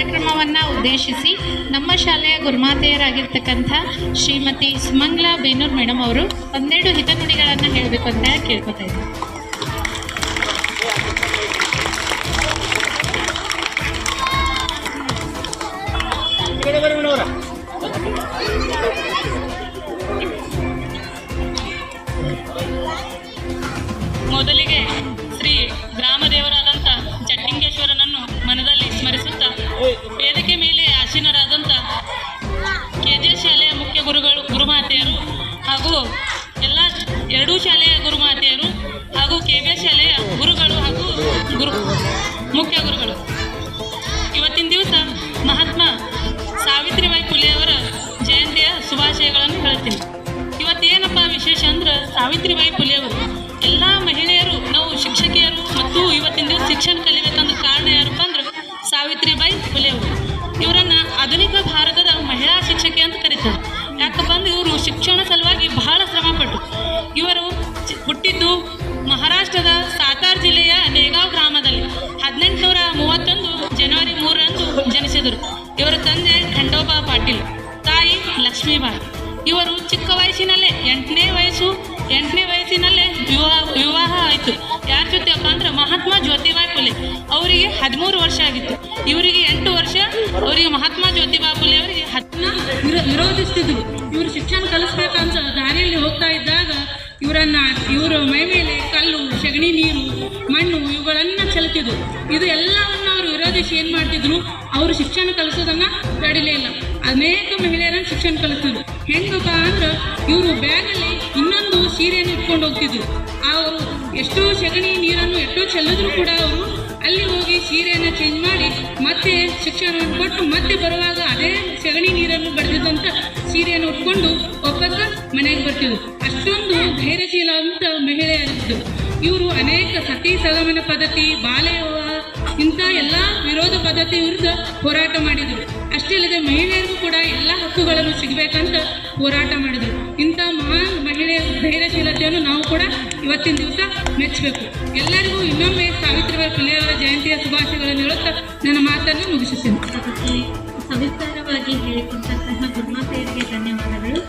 ಉದ್ದೇಶಿಸಿ ನಮ್ಮ ಶಾಲೆಯ ಗುರುಮಾತೆಯರಾಗಿರ್ತಕ್ಕಂಥ ಶ್ರೀಮತಿ ಸುಮಂಗ್ಲಾ ಬೇನೂರ್ ಮೇಡಮ್ ಅವರು ಒಂದೆರಡು ಹಿತನುಡಿಗಳನ್ನು ಹೇಳಬೇಕು ಅಂತ ಕೇಳ್ಕೊತಾ ಮೊದಲಿಗೆ ಸಾವಿತ್ರಿಬಾಯಿ ಫುಲೆಯವರು ಎಲ್ಲ ಮಹಿಳೆಯರು, ನಾವು ಶಿಕ್ಷಕಿಯರು ಮತ್ತು ಇವತ್ತಿನ ದಿವಸ ಶಿಕ್ಷಣ ಕಲಿಬೇಕಂದ್ರೆ ಕಾರಣ ಯಾರಪ್ಪ ಅಂದ್ರೆ ಸಾವಿತ್ರಿಬಾಯಿ ಫುಲೆಯವರು ಇವರನ್ನ ಆಧುನಿಕ ಭಾರತದ ಮಹಿಳಾ ಶಿಕ್ಷಕಿ ಅಂತ ಕರೀತಾರೆ. ಯಾಕಪ್ಪ ಅಂದ್ರೆ ಇವರು ಶಿಕ್ಷಣ ಸಲುವಾಗಿ ಬಹಳ ಶ್ರಮಪಟ್ಟರು ಇವರು ಹುಟ್ಟಿದ್ದು ಮಹಾರಾಷ್ಟ್ರದ ಸಾತಾರ್ ಜಿಲ್ಲೆಯ ನೇಗಾವ್ ಗ್ರಾಮದಲ್ಲಿ. ಹದಿನೆಂಟುನೂರ ಮೂವತ್ತೊಂದು ಜನವರಿ ಮೂರರಂದು ಜನಿಸಿದರು. ಇವರ ತಂದೆ ಖಂಡೋಬಾ ಪಾಟೀಲ್, ತಾಯಿ ಲಕ್ಷ್ಮೀಬಾಯಿ. ಇವರು ಚಿಕ್ಕ ವಯಸ್ಸಿನಲ್ಲೇ ಎಂಟನೇ ವಯಸ್ಸು ಎಂಟನೇ ವಯಸ್ಸಿನಲ್ಲೇ ವಿವಾಹ ವಿವಾಹ ಆಯಿತು. ಯಾರ ಜೊತೆ ಅಪ್ಪ ಅಂದ್ರೆ ಮಹಾತ್ಮ ಜ್ಯೋತಿಬಾ ಫುಲೆ ಅವರಿಗೆ ಹದಿಮೂರು ವರ್ಷ ಆಗಿತ್ತು. ಇವರಿಗೆ ಎಂಟು ವರ್ಷ, ಅವರಿಗೆ ಮಹಾತ್ಮ ಜ್ಯೋತಿಬಾ ಫುಲೆ ಅವರಿಗೆ ವಿರೋ ವಿರೋಧಿಸ್ತಿದ್ರು. ಇವರು ಶಿಕ್ಷಣ ಕಲಿಸ್ಬೇಕಂತ ದಾರಿಯಲ್ಲಿ ಹೋಗ್ತಾ ಇದ್ದಾಗ ಇವರನ್ನ, ಇವರ ಮೈ ಮೇಲೆ ಕಲ್ಲು, ಸೆಗಣಿ, ನೀರು, ಮಣ್ಣು, ಇವುಗಳನ್ನ ಚೆಲ್ತಿದ್ರು. ಇದು ಎಲ್ಲವನ್ನು ಅವರು ವಿರೋಧಿಸಿ ಏನ್ ಮಾಡ್ತಿದ್ರು, ಅವರು ಶಿಕ್ಷಣ ಕಲಿಸೋದನ್ನ ತಡಿಲೇ ಇಲ್ಲ. ಅನೇಕ ಮಹಿಳೆಯರನ್ನ ಶಿಕ್ಷಣ ಕಲಿಸಿದ್ರು. ಹೆಂಗಪ್ಪ ಅಂದ್ರ, ಇವರು ಬ್ಯಾಗಲ್ಲಿ ಇನ್ನೊಂದು ಸೀರೆಯನ್ನು ಇಟ್ಕೊಂಡು ಹೋಗ್ತಿದ್ರು. ಅವರು ಎಷ್ಟೋ ಸೆಗಣಿ ನೀರನ್ನು ಎಷ್ಟೋ ಚೆಲ್ಲಿದ್ರು ಕೂಡ ಅವರು ಅಲ್ಲಿ ಹೋಗಿ ಸೀರೆಯನ್ನು ಚೇಂಜ್ ಮಾಡಿ ಮತ್ತೆ ಶಿಕ್ಷಣವನ್ನು ಕೊಟ್ಟು ಮತ್ತೆ ಬರುವಾಗ ಅದೇ ಸೆಗಣಿ ನೀರನ್ನು ಬಡಿದಂತ ಸೀರೆಯನ್ನು ಉಟ್ಕೊಂಡು ಒಬ್ಬಕ್ಕ ಮನೆಗೆ ಬರ್ತಿದ್ರು. ಅಷ್ಟೊಂದು ಧೈರ್ಯಶೀಲ ಅಂತ ಮಹಿಳೆಯರಿದ್ದು ಇವರು ಅನೇಕ ಸತಿ ಸಗಮನ ಪದ್ಧತಿ, ಬಾಲ್ಯ ಇಂಥ ಎಲ್ಲ ವಿರೋಧ ಪದ್ಧತಿ ವಿರುದ್ಧ ಹೋರಾಟ ಮಾಡಿದರು. ಅಷ್ಟೇ ಅಲ್ಲದೆ ಮಹಿಳೆಯರಿಗೂ ಕೂಡ ಎಲ್ಲ ಹಕ್ಕುಗಳನ್ನು ಸಿಗಬೇಕಂತ ಹೋರಾಟ ಮಾಡಿದರು. ಇಂಥ ಮಹಾನ್ ಮಹಿಳೆಯ ಧೈರ್ಯಶೀಲತೆಯನ್ನು ನಾವು ಕೂಡ ಇವತ್ತಿನ ದಿವಸ ಮೆಚ್ಚಬೇಕು. ಎಲ್ಲರಿಗೂ ಇನ್ನೊಮ್ಮೆ ಸಾವಿತ್ರಿಬಾಯಿ ಫುಲೆ ಅವರ ಜಯಂತಿಯ ಶುಭಾಶಯಗಳನ್ನು ಹೇಳುತ್ತಾ ನನ್ನ ಮಾತನ್ನು ಮುಗಿಸುತ್ತೇನೆ. ಸವಿಸ್ತಾರವಾಗಿ ಹೇಳಿಕೊಟ್ಟಂತಹ ಗುರುಮಾತೆಯರಿಗೆ ಧನ್ಯವಾದಗಳು.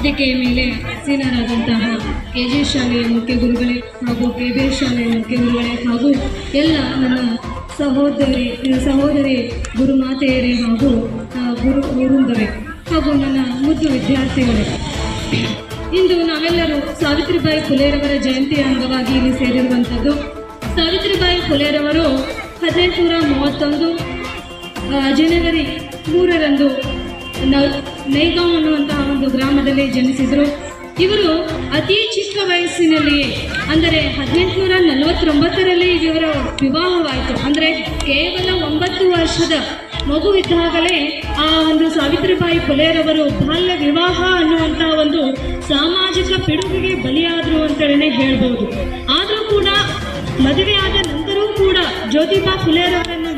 ಇದಕ್ಕೆ ಮೇಲೆ ಆಸೀನರಾದಂತಹ ಕೆ ಜಿ ಶಾಲೆಯ ಮುಖ್ಯ ಗುರುಗಳೇ ಹಾಗೂ ಕೆ ಬಿ ಶಾಲೆಯ ಮುಖ್ಯ ಗುರುಗಳೇ ಹಾಗೂ ಎಲ್ಲ ನನ್ನ ಸಹೋದರಿ ಸಹೋದರಿ ಗುರುಮಾತೆಯರೇ ಹಾಗೂ ಗುರು ಗುರುಂದರೇ ಹಾಗೂ ನನ್ನ ಮುದ್ದು ವಿದ್ಯಾರ್ಥಿಗಳೇ. ಇಂದು ನಾವೆಲ್ಲರೂ ಸಾವಿತ್ರಿಬಾಯಿ ಫುಲೆರವರ ಜಯಂತಿಯ ಅಂಗವಾಗಿ ಇಲ್ಲಿ ಸೇರಿರುವಂಥದ್ದು. ಸಾವಿತ್ರಿಬಾಯಿ ಫುಲೆರವರು ಹದಿನೆಂಟುನೂರ ಮೂವತ್ತೊಂದು ಜನವರಿ ಮೂರರಂದು ನೈಗಾಂವ್ ಅನ್ನುವಂತಹ ಒಂದು ಗ್ರಾಮದಲ್ಲಿ ಜನಿಸಿದರು. ಇವರು ಅತಿ ಚಿಕ್ಕ ವಯಸ್ಸಿನಲ್ಲಿಯೇ, ಅಂದರೆ ಹದಿನೆಂಟುನೂರ ನಲವತ್ತೊಂಬತ್ತರಲ್ಲಿ ಇವರ ವಿವಾಹವಾಯಿತು. ಅಂದರೆ ಕೇವಲ ಒಂಬತ್ತು ವರ್ಷದ ಮಗುವಿದ್ದಾಗಲೇ ಆ ಒಂದು ಸಾವಿತ್ರಿಬಾಯಿ ಫುಲೆರವರು ಬಾಲ್ಯ ವಿವಾಹ ಅನ್ನುವಂಥ ಒಂದು ಸಾಮಾಜಿಕ ಪಿಡುಗಿಗೆ ಬಲಿಯಾದರು ಅಂತಲೇ ಹೇಳ್ಬೋದು. ಆದರೂ ಕೂಡ ಮದುವೆಯಾದ ನಂತರವೂ ಕೂಡ ಜ್ಯೋತಿಬಾ ಫುಲೆರವರನ್ನು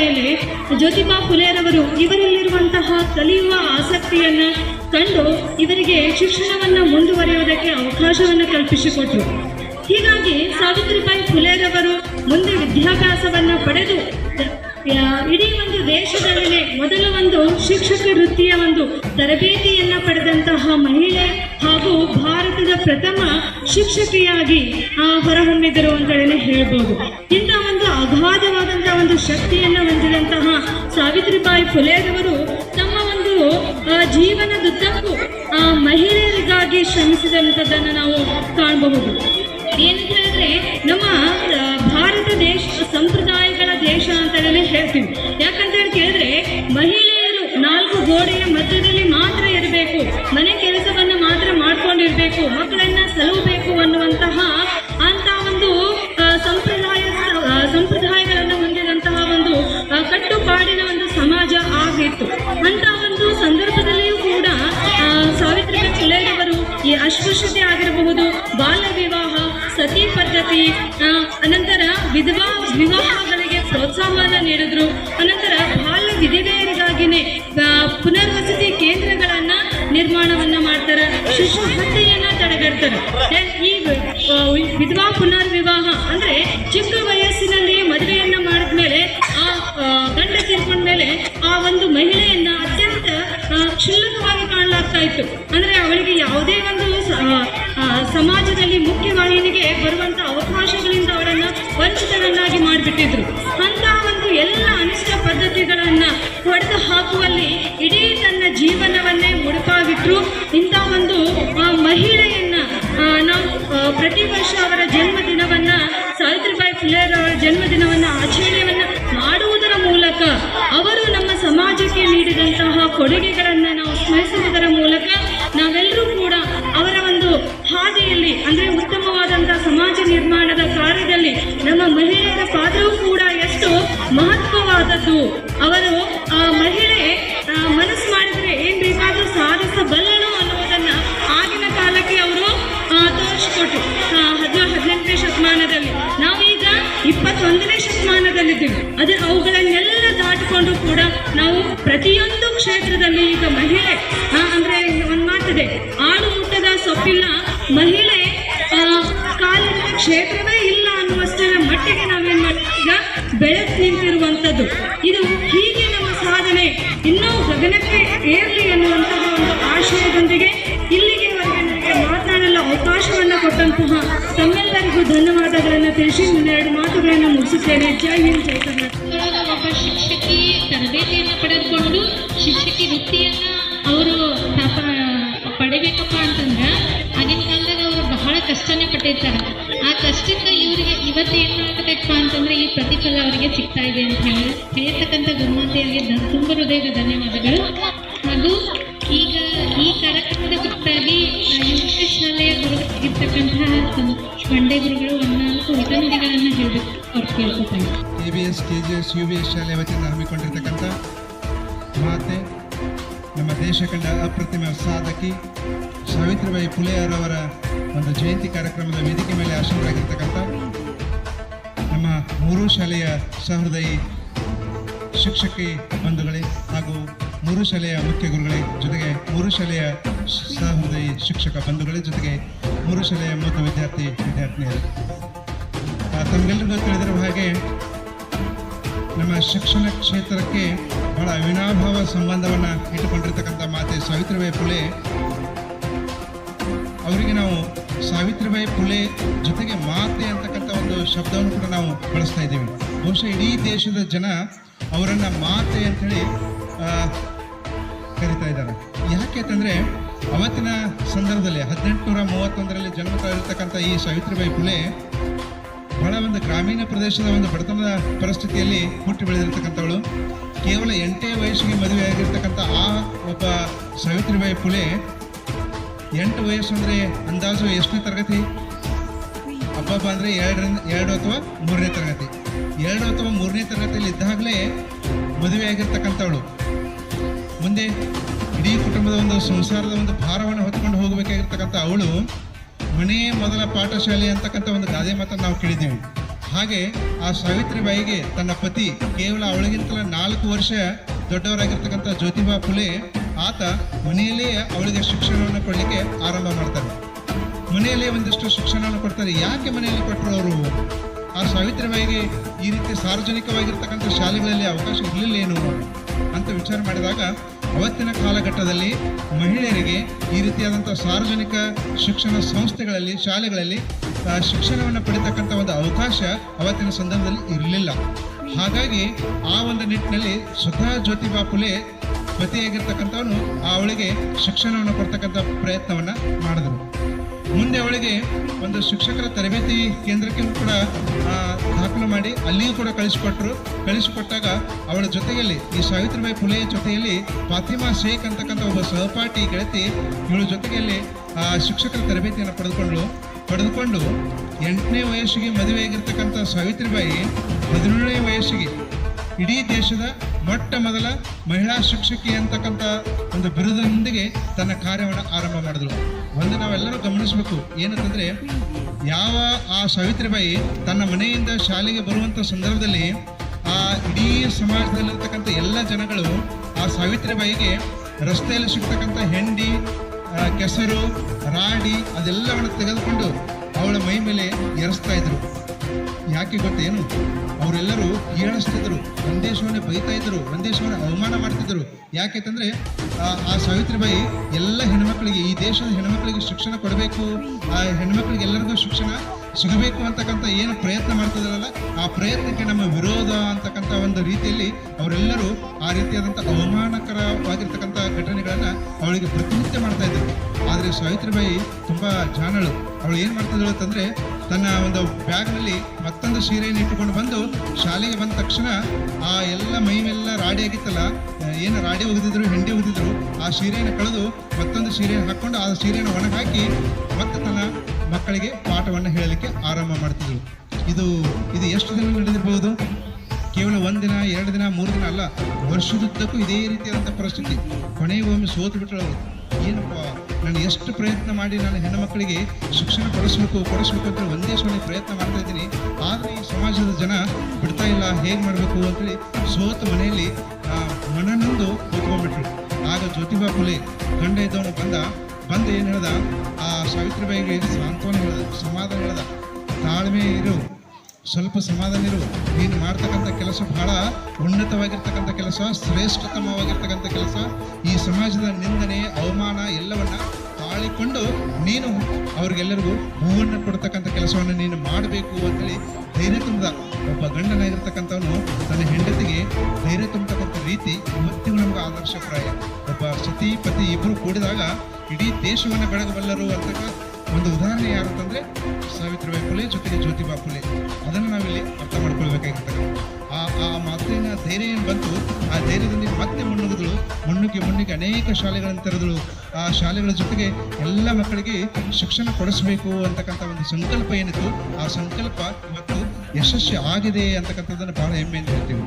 ಮೇಲೆ ಜ್ಯೋತಿಬಾ ಫುಲೆರವರು ಇವರಲ್ಲಿರುವಂತಹ ಕಲಿಯುವ ಆಸಕ್ತಿಯನ್ನು ಕಂಡು ಇವರಿಗೆ ಶಿಕ್ಷಣವನ್ನು ಮುಂದುವರಿಯುವುದಕ್ಕೆ ಅವಕಾಶವನ್ನು ಕಲ್ಪಿಸಿಕೊಟ್ರು. ಹೀಗಾಗಿ ಸಾವಿತ್ರಿಬಾಯಿ ಫುಲೆರವರು ಮುಂದೆ ವಿದ್ಯಾಭ್ಯಾಸವನ್ನು ಪಡೆದು ಇಡೀ ಒಂದು ದೇಶದಲ್ಲೇ ಮೊದಲ ಒಂದು ಶಿಕ್ಷಕ ವೃತ್ತಿಯ ಒಂದು ತರಬೇತಿಯನ್ನು ಪಡೆದಂತಹ ಮಹಿಳೆ ಹಾಗೂ ಭಾರತದ ಪ್ರಥಮ ಶಿಕ್ಷಕಿಯಾಗಿ ಹೊರಹೊಮ್ಮಿದರು ಅಂತಲೇ ಹೇಳ್ಬೋದು ಒಂದು ಅಗಾಧವಾದಂತಹ ಒಂದು ಶಕ್ತಿಯನ್ನು ಹೊಂದಿದಂತಹ ಸಾವಿತ್ರಿಬಾಯಿ ಫುಲೆರವರು ತಮ್ಮ ಒಂದು ಜೀವನದುದ್ದಕ್ಕೂ ಆ, ಮಹಿಳೆಯರಿಗಾಗಿ ಶ್ರಮಿಸಿದಂಥದ್ದನ್ನು ನಾವು ಕಾಣಬಹುದು. ಏನಂತ ಹೇಳಿದ್ರೆ ನಮ್ಮ ಆಗಿತ್ತು ಅಂತ ಒಂದು ಸಂದರ್ಭದಲ್ಲಿಯೂ ಕೂಡ ಆ, ಫುಲೆ ಈ ಅಸ್ಪೃಶ್ಯತೆ ಆಗಿರಬಹುದು ಬಾಲ್ಯ ವಿವಾಹ ಸತಿ ಪದ್ಧತಿ ಅನಂತರ ವಿಧವಾ ವಿವಾಹಗಳಿಗೆ ಪ್ರೋತ್ಸಾಹವನ್ನು ನೀಡಿದ್ರು. ಅನಂತರ ಬಾಲ್ಯ ವಿಧವೆಯರಿಗಾಗಿನೇ ಪುನರ್ವಸತಿ ಕೇಂದ್ರಗಳನ್ನ ನಿರ್ಮಾಣವನ್ನ ಮಾಡ್ತಾರೆ. ಶಿಶು ಹತ್ಯೆಯನ್ನ ತಡೆ ಹೇಳ್ತಾರೆ ಏ, ಈ ವಿಧವಾ ಪುನರ್ವಿವಾಹ ಅಂದ್ರೆ ಚಿಕ್ಕ ವಯಸ್ಸಿನಲ್ಲಿ ಇತ್ತು ಅಂದ್ರೆ ಅವಳಿಗೆ ಯಾವುದೇ ಒಂದು ಸಮಾಜದಲ್ಲಿ ಮುಖ್ಯವಾಹಿನಿಗೆ ಬರುವಂತ ಅವಕಾಶಗಳಿಂದ ಅವಳನ್ನು ವಂಚಿತರನ್ನಾಗಿ ಮಾಡಿಬಿಟ್ಟಿದ್ರು. ಅಂತಹ ಒಂದು ಎಲ್ಲ ಅನಿಷ್ಟ ಪದ್ಧತಿಗಳನ್ನು ಹೊಡೆದು ಹಾಕುವಲ್ಲಿ ಇಡೀ ತನ್ನ ಜೀವನವನ್ನೇ ಮುಡುಪಾಗಿಟ್ರು. ಇಂಥ ಒಂದು ಮಹಿಳೆಯನ್ನ ನಾವು ಪ್ರತಿ ವರ್ಷ ಅವರ ಜನ್ಮದಿನವನ್ನ, ಸಾವಿತ್ರಿಬಾಯಿ ಅವರ ಜನ್ಮದಿನವನ್ನ ಆಚರಣೆಯನ್ನು ಮಾಡುವುದರ ಮೂಲಕ ಅವರು ನಮ್ಮ ಸಮಾಜಕ್ಕೆ ನೀಡಿದಂತಹ ಕೊಡುಗೆಗಳನ್ನು ನಾವು ಸ್ಮರಿಸುವುದರ ಮೂಲಕ ನಾವೆಲ್ಲರೂ ಕೂಡ ಅವರ ಒಂದು ಹಾದಿಯಲ್ಲಿ, ಅಂದ್ರೆ ಉತ್ತಮವಾದಂತಹ ಸಮಾಜ ನಿರ್ಮಾಣದ ಕಾರ್ಯದಲ್ಲಿ ನಮ್ಮ ಮಹಿಳೆಯರ ಪಾತ್ರವೂ ಕೂಡ ಎಷ್ಟು ಮಹತ್ವವಾದದ್ದು. ಅವರು ಆ ಮಹಿಳೆ ಮನಸ್ಸು ಮಾಡಿದ್ರೆ ಏನ್ ಬೇಕಾದ್ರೂ ಸಾಧಿಸಬಲ್ಲಳು ಅನ್ನುವುದನ್ನ ಆಗಿನ ಕಾಲಕ್ಕೆ ಅವರು ತೋರಿಸ್ಕೊಟ್ರು. ಹದಿನ, ಹದಿನೆಂಟನೇ ಶತಮಾನದಲ್ಲಿ. ನಾವೀಗ ಇಪ್ಪತ್ತೊಂದನೇ ಶತಮಾನದಲ್ಲಿದ್ದೀವಿ. ಅದೇ ಅವುಗಳನ್ನೆಲ್ಲ ದಾಟಿಕೊಂಡು ಕೂಡ ನಾವು ಪ್ರತಿಯೊಂದು ಕ್ಷೇತ್ರದಲ್ಲಿ ಈಗ ಮಹಿಳೆ ಅಂದ್ರೆ ಒಂದು ಮಾತಿದೆ ಆಳು ಮುಟ್ಟದ ಸೊಪ್ಪಿಲ್ಲ. ಮಹಿಳೆ ಕಾಲಿನ ಕ್ಷೇತ್ರವೇ ಇಲ್ಲ ಅನ್ನುವಷ್ಟರ ಮಟ್ಟಿಗೆ ನಾವೇನ್ ಈಗ ಬೆಳೆದು ನಿಂತಿರುವಂಥದ್ದು ಇದು ಹೀಗೆ ನಮ್ಮ ಸಾಧನೆ. ಇನ್ನೂ ಗಗನಕ್ಕೆ ಏರ್ಲಿ ಅನ್ನುವಂತಹ ಒಂದು ಆಶಯದೊಂದಿಗೆ ಇಲ್ಲಿಗೆ ಮಾತನಾಡಲು ಅವಕಾಶವನ್ನು ಕೊಟ್ಟಂತಹ ತಮ್ಮೆಲ್ಲರಿಗೂ ಧನ್ಯವಾದಗಳನ್ನು ತಿಳಿಸಿ ಎರಡು ಮಾತುಗಳನ್ನು ಮುಗಿಸುತ್ತೇನೆ. ಜೈ ಹಿಂದ್, ಜೈ ಶಿಕ್ಷಕಿ ತರಬೇತಿಯನ್ನು ಪಡೆದುಕೊಂಡು ಶಿಕ್ಷಕಿ ವೃತ್ತಿಯನ್ನ ಅವರು ತಾಪ ಕಷ್ಟನೇ ಪಟ್ಟಿರ್ತಾರೆ. ಆ ಕಷ್ಟಕ್ಕೆ ಇವರಿಗೆ ಇವತ್ತು ಏನು ಆಗಬೇಕಪ್ಪ ಅಂತಂದ್ರೆ ಈ ಪ್ರತಿಫಲ ಅವರಿಗೆ ಸಿಗ್ತಾ ಇದೆ ಅಂತ ಹೇಳಿ ಹೇಳ್ತಕ್ಕಂಥ ಗುರುಮಾತೆಯವರಿಗೆ ತುಂಬ ಹೃದಯದ ಧನ್ಯವಾದಗಳು. ಹಾಗೂ ಈಗ ಈ ಕಾರ್ಯಕ್ರಮದ ಕುರಿತಾಗಿ ಯುವಕ ಗುರು ಇರ್ತಕ್ಕಂತಹ ಬಂಡೆ ಗುರುಗಳು ಒಂದು ನಾಲ್ಕು ಹಿತನುಡಿಗಳನ್ನು ಹೇಳಬೇಕು. ಅವ್ರು ಎ ಎಸ್ ಶಾಲೆ ವತಿಯಿಂದ ಹಮ್ಮಿಕೊಂಡಿರ್ತಕ್ಕಂಥ ಮಾತೆ. ನಮ್ಮ ದೇಶ ಕಂಡ ಅಪ್ರತಿಮ ಸಾಧಕಿ ಸಾವಿತ್ರಿಬಾಯಿ ಫುಲೆಯವರವರ ಒಂದು ಜಯಂತಿ ಕಾರ್ಯಕ್ರಮದ ವೇದಿಕೆ ಮೇಲೆ ಆಶೀರ್ವಾಗಿರ್ತಕ್ಕಂಥ ನಮ್ಮ ಮೂರು ಶಾಲೆಯ ಸಹೃದಯಿ ಶಿಕ್ಷಕಿ ಬಂಧುಗಳೇ ಹಾಗೂ ಮೂರು ಶಾಲೆಯ ಮುಖ್ಯ ಗುರುಗಳೇ ಜೊತೆಗೆ ಮೂರು ಶಾಲೆಯ ಸಹೃದಯಿ ಶಿಕ್ಷಕ ಬಂಧುಗಳೇ ಜೊತೆಗೆ ಮೂರು ಶಾಲೆಯ ಮೂತ ವಿದ್ಯಾರ್ಥಿ ವಿದ್ಯಾರ್ಥಿನಿಯರು. ತಮಗೆಲ್ಲರಿಗೂ ತಿಳಿದಿರುವ ಹಾಗೆ ನಮ್ಮ ಶಿಕ್ಷಣ ಕ್ಷೇತ್ರಕ್ಕೆ ಬಹಳ ಅವಿನಾಭಾವ ಸಂಬಂಧವನ್ನು ಇಟ್ಟುಕೊಂಡಿರ್ತಕ್ಕಂಥ ಮಾತೆ ಸಾವಿತ್ರಿಬಾಯಿ ಫುಲೆ ಅವರಿಗೆ ನಾವು ಸಾವಿತ್ರಿಬಾಯಿ ಫುಲೆ ಜೊತೆಗೆ ಮಾತೆ ಅಂತಕ್ಕಂಥ ಒಂದು ಶಬ್ದವನ್ನು ಕೂಡ ನಾವು ಬಳಸ್ತಾ ಇದ್ದೀವಿ. ಬಹುಶಃ ಇಡೀ ದೇಶದ ಜನ ಅವರನ್ನು ಮಾತೆ ಅಂತೇಳಿ ಕರಿತಾ ಇದ್ದಾರೆ. ಯಾಕೆ ಅಂತಂದರೆ ಅವತ್ತಿನ ಸಂದರ್ಭದಲ್ಲಿ ಹದಿನೆಂಟುನೂರ ಮೂವತ್ತೊಂದರಲ್ಲಿ ಜನ್ಮ ತಾಳಿರ್ತಕ್ಕಂಥ ಈ ಸಾವಿತ್ರಿಬಾಯಿ ಫುಲೆ ಬಹಳ ಒಂದು ಗ್ರಾಮೀಣ ಪ್ರದೇಶದ ಒಂದು ಬಡತನದ ಪರಿಸ್ಥಿತಿಯಲ್ಲಿ ಹುಟ್ಟಿ ಬೆಳೆದಿರ್ತಕ್ಕಂಥವಳು. ಕೇವಲ ಎಂಟೇ ವಯಸ್ಸಿಗೆ ಮದುವೆ ಆಗಿರ್ತಕ್ಕಂಥ ಆ ಒಬ್ಬ ಸಾವಿತ್ರಿಬಾಯಿ ಫುಲೆ ಎಂಟು ವಯಸ್ಸು ಅಂದರೆ ಅಂದಾಜು ಎಷ್ಟನೇ ತರಗತಿ? ಹಬ್ಬಬ್ಬ ಅಂದರೆ ಎರಡರಿಂದ, ಎರಡು ಅಥವಾ ಮೂರನೇ ತರಗತಿ. ಎರಡು ಅಥವಾ ಮೂರನೇ ತರಗತಿಯಲ್ಲಿ ಇದ್ದಾಗಲೇ ಮದುವೆ ಆಗಿರ್ತಕ್ಕಂಥವಳು. ಮುಂದೆ ಇಡೀ ಕುಟುಂಬದ ಒಂದು ಸಂಸಾರದ ಒಂದು ಭಾರವನ್ನು ಹೊತ್ಕೊಂಡು ಹೋಗಬೇಕಾಗಿರ್ತಕ್ಕಂಥ ಅವಳು ಮನೆಯೇ ಮೊದಲ ಪಾಠಶಾಲೆ ಅಂತಕ್ಕಂಥ ಒಂದು ಗಾದೆ ಮಾತನ್ನು ನಾವು ಕೇಳಿದ್ದೀವಿ. ಹಾಗೆ ಆ ಸಾವಿತ್ರಿಬಾಯಿಗೆ ತನ್ನ ಪತಿ ಕೇವಲ ಅವಳಿಗಿಂತಲೂ ನಾಲ್ಕು ವರ್ಷ ದೊಡ್ಡವರಾಗಿರ್ತಕ್ಕಂಥ ಜ್ಯೋತಿಬಾ ಫುಲೆ ಆತ ಮನೆಯಲ್ಲೇ ಅವಳಿಗೆ ಶಿಕ್ಷಣವನ್ನು ಕೊಡಲಿಕ್ಕೆ ಆರಂಭ ಮಾಡ್ತಾರೆ ಮನೆಯಲ್ಲೇ ಒಂದಿಷ್ಟು ಶಿಕ್ಷಣವನ್ನು ಕೊಡ್ತಾರೆ. ಯಾಕೆ ಮನೆಯಲ್ಲಿ ಕೊಟ್ಟರು ಅವರು? ಆ ಸಾವಿತ್ರಿಬಾಯಿಗೆ ಈ ರೀತಿ ಸಾರ್ವಜನಿಕವಾಗಿರ್ತಕ್ಕಂಥ ಶಾಲೆಗಳಲ್ಲಿ ಅವಕಾಶ ಇರಲಿಲ್ಲ ಇರಲಿಲ್ಲೇನು? ಅಂತ ವಿಚಾರ ಮಾಡಿದಾಗ ಅವತ್ತಿನ ಕಾಲಘಟ್ಟದಲ್ಲಿ ಮಹಿಳೆಯರಿಗೆ ಈ ರೀತಿಯಾದಂಥ ಸಾರ್ವಜನಿಕ ಶಿಕ್ಷಣ ಸಂಸ್ಥೆಗಳಲ್ಲಿ, ಶಾಲೆಗಳಲ್ಲಿ ಶಿಕ್ಷಣವನ್ನು ಪಡಿತಕ್ಕಂಥ ಒಂದು ಅವಕಾಶ ಅವತ್ತಿನ ಸಂದರ್ಭದಲ್ಲಿ ಇರಲಿಲ್ಲ. ಹಾಗಾಗಿ ಆ ಒಂದು ನಿಟ್ಟಿನಲ್ಲಿ ಸ್ವತಃ ಜ್ಯೋತಿಬಾ ಫುಲೆ ಪತಿಯಾಗಿರ್ತಕ್ಕಂಥವನು ಅವಳಿಗೆ ಶಿಕ್ಷಣವನ್ನು ಕೊಡ್ತಕ್ಕಂಥ ಪ್ರಯತ್ನವನ್ನು ಮಾಡಿದ್ರು. ಮುಂದೆ ಅವಳಿಗೆ ಒಂದು ಶಿಕ್ಷಕರ ತರಬೇತಿ ಕೇಂದ್ರಕ್ಕೆ ಕೂಡ ದಾಖಲು ಮಾಡಿ ಅಲ್ಲಿಯೂ ಕೂಡ ಕಳಿಸಿಕೊಟ್ರು. ಕಳಿಸಿಕೊಟ್ಟಾಗ ಅವಳ ಜೊತೆಯಲ್ಲಿ ಈ ಸಾವಿತ್ರಿಬಾಯಿ ಫುಲೆಯ ಜೊತೆಯಲ್ಲಿ ಫಾತಿಮಾ ಶೇಖ್ ಅಂತಕ್ಕಂಥ ಒಬ್ಬ ಸಹಪಾಠಿ ಗೆಳತಿ ಇವಳ ಜೊತೆಯಲ್ಲಿ ಆ, ಶಿಕ್ಷಕರ ತರಬೇತಿಯನ್ನು ಪಡೆದುಕೊಂಡು ಪಡೆದುಕೊಂಡು ಎಂಟನೇ ವಯಸ್ಸಿಗೆ ಮದುವೆಯಾಗಿರ್ತಕ್ಕಂಥ ಸಾವಿತ್ರಿಬಾಯಿ, ಹದಿನೇಳನೇ ವಯಸ್ಸಿಗೆ ಇಡೀ ದೇಶದ ಮೊಟ್ಟ ಮೊದಲ ಮಹಿಳಾ ಶಿಕ್ಷಕಿ ಅಂತಕ್ಕಂಥ ಒಂದು ಬಿರುದಿನೊಂದಿಗೆ ತನ್ನ ಕಾರ್ಯವನ್ನು ಆರಂಭ ಮಾಡಿದ್ರು. ಒಂದು ನಾವೆಲ್ಲರೂ ಗಮನಿಸಬೇಕು, ಏನಂತಂದ್ರೆ ಯಾವ ಆ ಸಾವಿತ್ರಿಬಾಯಿ ತನ್ನ ಮನೆಯಿಂದ ಶಾಲೆಗೆ ಬರುವಂಥ ಸಂದರ್ಭದಲ್ಲಿ ಆ ಇಡೀ ಸಮಾಜದಲ್ಲಿರ್ತಕ್ಕಂಥ ಎಲ್ಲ ಜನಗಳು ಆ ಸಾವಿತ್ರಿಬಾಯಿಗೆ ರಸ್ತೆಯಲ್ಲಿ ಸಿಗ್ತಕ್ಕಂಥ ಹೆಂಡಿ ಕೆಸರು, ರಾಡಿ ಅದೆಲ್ಲವನ್ನು ತೆಗೆದುಕೊಂಡು ಅವಳ ಮೈ ಮೇಲೆ ಎರಸ್ತಾ ಇದ್ರು. ಯಾಕೆ ಗೊತ್ತೇನು? ಅವರೆಲ್ಲರೂ ಹೀಯಾಳಿಸ್ತಿದ್ರು ಒಂದೇಶವನ್ನೇ ಬೈತಾ ಇದ್ರು ಒಂದೇಶವನ್ನ ಅವಮಾನ ಮಾಡ್ತಿದ್ರು. ಯಾಕೆಂತಂದ್ರೆ, ಆ ಸಾವಿತ್ರಿಬಾಯಿ ಎಲ್ಲ ಹೆಣ್ಮಕ್ಳಿಗೆ, ಈ ದೇಶದ ಹೆಣ್ಮಕ್ಳಿಗೆ ಶಿಕ್ಷಣ ಕೊಡಬೇಕು, ಆ ಹೆಣ್ಮಕ್ಳಿಗೆ ಎಲ್ಲರಿಗೂ ಶಿಕ್ಷಣ ಸಿಗಬೇಕು ಅಂತಕ್ಕಂಥ ಏನು ಪ್ರಯತ್ನ ಮಾಡ್ತಿದ್ರಲ್ಲ ಆ ಪ್ರಯತ್ನಕ್ಕೆ ನಮ್ಮ ವಿರೋಧ ಅಂತಕ್ಕಂಥ ಒಂದು ರೀತಿಯಲ್ಲಿ ಅವರೆಲ್ಲರೂ ಆ ರೀತಿಯಾದಂಥ ಅವಮಾನಕರವಾಗಿರ್ತಕ್ಕಂಥ ಘಟನೆಗಳನ್ನು ಅವಳಿಗೆ ಪ್ರತಿನಿತ್ಯ ಮಾಡ್ತಾ ಇದ್ರು. ಆದರೆ ಸಾವಿತ್ರಿಬಾಯಿ ತುಂಬ ಜಾಣಳು. ಅವಳು ಏನು ಮಾಡ್ತಿದ್ದಳು ಅಂತಂದರೆ ತನ್ನ ಒಂದು ಬ್ಯಾಗ್ನಲ್ಲಿ ಮತ್ತೊಂದು ಸೀರೆಯನ್ನು ಇಟ್ಟುಕೊಂಡು ಬಂದು ಶಾಲೆಗೆ ಬಂದ ತಕ್ಷಣ ಆ ಎಲ್ಲ ಮೈ ರಾಡಿ ಆಗಿತ್ತಲ್ಲ, ಏನು ರಾಡಿ ಒಗೆದಿದ್ರು, ಹೆಂಡಿ ಒಗೆದಿದ್ರು, ಆ ಸೀರೆಯನ್ನು ಕಳೆದು ಮತ್ತೊಂದು ಸೀರೆಯನ್ನು ಹಾಕ್ಕೊಂಡು ಆ ಸೀರೆಯನ್ನು ಒಣಗಾಕಿ ಮತ್ತೆ ತನ್ನ ಮಕ್ಕಳಿಗೆ ಪಾಠವನ್ನು ಹೇಳಲಿಕ್ಕೆ ಆರಂಭ ಮಾಡ್ತಿದ್ರು. ಇದು ಇದು ಎಷ್ಟು ದಿನ ನಡೆದಿರಬಹುದು ಕೇವಲ ದಿನ, ಎರಡು ದಿನ, ಮೂರು ದಿನ ಅಲ್ಲ, ವರ್ಷದುದ್ದಕ್ಕೂ ಇದೇ ರೀತಿಯಾದಂಥ ಪರಿಸ್ಥಿತಿ. ಕೊನೆಗೊಮ್ಮೆ ಸೋತು ಬಿಟ್ಟಳು ಅವಳು ಏನಪ್ಪ? ನಾನು ಎಷ್ಟು ಪ್ರಯತ್ನ ಮಾಡಿ ನಾನು ಹೆಣ್ಣು ಮಕ್ಕಳಿಗೆ ಶಿಕ್ಷಣ ಕೊಡಿಸ್ಬೇಕು ಕೊಡಿಸ್ಬೇಕು ಅಂತ ಒಂದೇ ಸಮಯ ಪ್ರಯತ್ನ ಮಾಡ್ತಾ ಇದ್ದೀನಿ. ಆದರೆ ಈ ಸಮಾಜದ ಜನ ಬಿಡ್ತಾ ಇಲ್ಲ, ಹೇಗೆ ಮಾಡಬೇಕು ಅಂತೇಳಿ ಸೋತ ಮನೆಯಲ್ಲಿ ಮನನೊಂದು ಕೂತ್ಕೊಂಡ್ಬಿಟ್ರು. ಆಗ ಜ್ಯೋತಿಬಾ ಫುಲೆ ಗಂಡ ಇದ್ದವನು ಬಂದ, ಬಂದು ಏನು ಹೇಳ್ದ? ಆ, ಸಾವಿತ್ರಿಬಾಯಿಗೆ ಸಾಂತ್ವನ ಹೇಳ್ದ, ಸಮಾಧಾನ ಹೇಳ್ದ. ತಾಳ್ಮೆ ಇರು. ಸ್ವಲ್ಪ ಸಮಾಧಾನ ಇರು. ನೀನು ಮಾಡ್ತಕ್ಕಂಥ ಕೆಲಸ ಬಹಳ ಉನ್ನತವಾಗಿರ್ತಕ್ಕಂಥ ಕೆಲಸ, ಶ್ರೇಷ್ಠತಮವಾಗಿರ್ತಕ್ಕಂಥ ಕೆಲಸ. ಈ ಸಮಾಜದ ನಿಂದನೆ, ಅವಮಾನ ಎಲ್ಲವನ್ನ ತಾಳಿಕೊಂಡು ನೀನು ಅವ್ರಿಗೆಲ್ಲರಿಗೂ ಹೂವನ್ನು ಕೊಡ್ತಕ್ಕಂಥ ಕೆಲಸವನ್ನು ನೀನು ಮಾಡಬೇಕು ಅಂತೇಳಿ ಧೈರ್ಯ ತುಂಬಿದ. ಒಬ್ಬ ಗಂಡನಾಗಿರ್ತಕ್ಕಂಥವನು ತನ್ನ ಹೆಂಡತಿಗೆ ಧೈರ್ಯ ತುಂಬತಕ್ಕಂಥ ರೀತಿ ಇವತ್ತಿಗೂ ನಮ್ಗೆ ಆದರ್ಶಪ್ರಾಯ ಒಬ್ಬ ಸತಿ ಪತಿ ಇಬ್ಬರು ಕೂಡಿದಾಗ ಇಡೀ ದೇಶವನ್ನು ಬೆಳಗಬಲ್ಲರು ಅಂತಕ್ಕ ಒಂದು ಉದಾಹರಣೆ ಯಾರು ಅಂತಂದ್ರೆ ಸಾವಿತ್ರಿಬಾಯಿ ಫುಲೆ ಜೊತೆಗೆ ಜ್ಯೋತಿಬಾ ಫುಲೆ ಅದನ್ನು ನಾವಿಲ್ಲಿ ಅರ್ಥ ಮಾಡ್ಕೊಳ್ಬೇಕಾಗಿರ್ತಕ್ಕಂಥ ಆ ಆ ಮಾತಿನ ಧೈರ್ಯ ಏನು ಬಂತು? ಆ ಧೈರ್ಯದಲ್ಲಿ ಮತ್ತೆ ಮುನ್ನುಗಿದಳು ಮುನ್ನುಗ್ಗಿ ಮುನ್ನುಗ್ಗಿ ಅನೇಕ ಶಾಲೆಗಳನ್ನು ತೆರೆದಳು. ಆ ಶಾಲೆಗಳ ಜೊತೆಗೆ ಎಲ್ಲ ಮಕ್ಕಳಿಗೆ ಶಿಕ್ಷಣ ಕೊಡಿಸಬೇಕು ಅಂತಕ್ಕಂಥ ಒಂದು ಸಂಕಲ್ಪ ಏನಿತ್ತು? ಆ ಸಂಕಲ್ಪ ಮತ್ತು ಯಶಸ್ವಿ ಆಗಿದೆ ಅಂತಕ್ಕಂಥದ್ದನ್ನು ಬಹಳ ಹೆಮ್ಮೆಯಿಂದ ಹೇಳ್ತೀವಿ